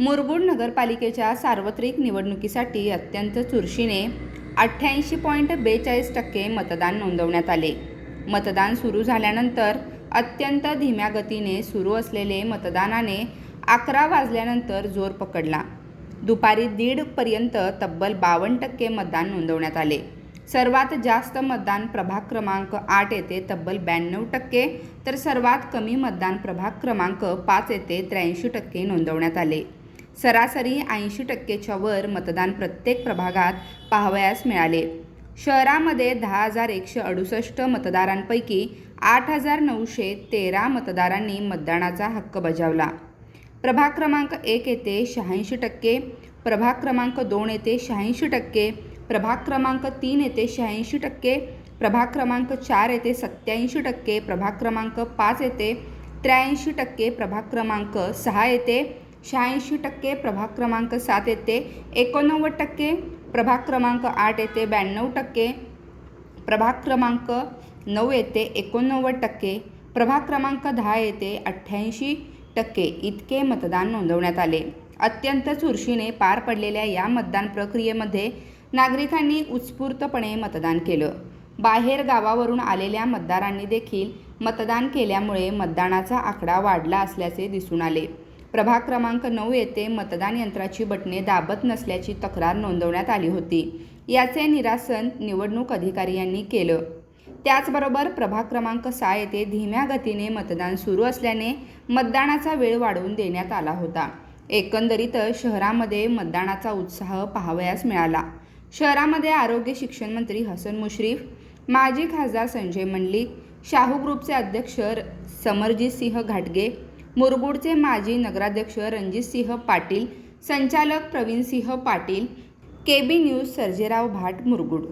मुरगुड नगरपालिकेच्या सार्वत्रिक निवडणुकीसाठी अत्यंत चुरशीने अठ्ठ्याऐंशी पॉईंट बेचाळीस टक्के मतदान नोंदवण्यात आले. मतदान सुरू झाल्यानंतर अत्यंत धीम्या गतीने सुरू असलेले मतदानाने अकरा वाजल्यानंतर जोर पकडला. दुपारी दीडपर्यंत तब्बल बावन्न टक्के मतदान नोंदवण्यात आले. सर्वात जास्त मतदान प्रभाग क्रमांक आठ येथे तब्बल ब्याण्णव टक्के तर सर्वात कमी मतदान प्रभाग क्रमांक पाच येथे त्र्याऐंशी टक्के नोंदवण्यात आले. सरासरी ऐंशी टक्केच्या वर मतदान प्रत्येक प्रभागात पाहावयास मिळाले. शहरामध्ये दहा हजार एकशे अडुसष्ट मतदारांपैकी आठ हजार नऊशे तेरा मतदारांनी मतदानाचा हक्क बजावला. प्रभाग क्रमांक एक येथे शहाऐंशी टक्के प्रभाग क्रमांक दोन येथे शहाऐंशी टक्के प्रभाग क्रमांक तीन येथे शहाऐंशी टक्के प्रभाग क्रमांक चार येथे सत्याऐंशी टक्के प्रभाग क्रमांक पाच येथे त्र्याऐंशी टक्के प्रभाग क्रमांक सहा येथे शहाऐंशी टक्के प्रभाग क्रमांक सात येते एकोणनव्वद टक्के प्रभाग क्रमांक आठ येते ब्याण्णव टक्के प्रभाग क्रमांक नऊ येते एकोणनव्वद टक्के प्रभाग क्रमांक दहा येते अठ्ठ्याऐंशी टक्के इतके मतदान नोंदवण्यात आले. अत्यंत चुरशीने पार पडलेल्या या मतदान प्रक्रियेमध्ये नागरिकांनी उत्स्फूर्तपणे मतदान केलं. बाहेर गावावरून आलेल्या मतदारांनी देखील मतदान केल्यामुळे मतदानाचा आकडा वाढला असल्याचे दिसून आले. प्रभाग क्रमांक नऊ येथे मतदान यंत्राची बटणे दाबत नसल्याची तक्रार नोंदवण्यात आली होती. याचे निरासन निवडणूक अधिकारी यांनी केलं. त्याचबरोबर प्रभाग क्रमांक सहा येथे धीम्या गतीने मतदान सुरू असल्याने मतदानाचा वेळ वाढवून देण्यात आला होता. एकंदरीत शहरामध्ये मतदानाचा उत्साह पाहावयास मिळाला. शहरामध्ये आरोग्य शिक्षण मंत्री हसन मुश्रीफ माजी खासदार संजय मंडलिक शाहू ग्रुपचे अध्यक्ष समरजित सिंह घाटगे मुरगुडचे माजी नगराध्यक्ष रणजितसिंह पाटील संचालक प्रवीणसिंह पाटील केबी न्यूज सर्जेराव भाट मुरगुड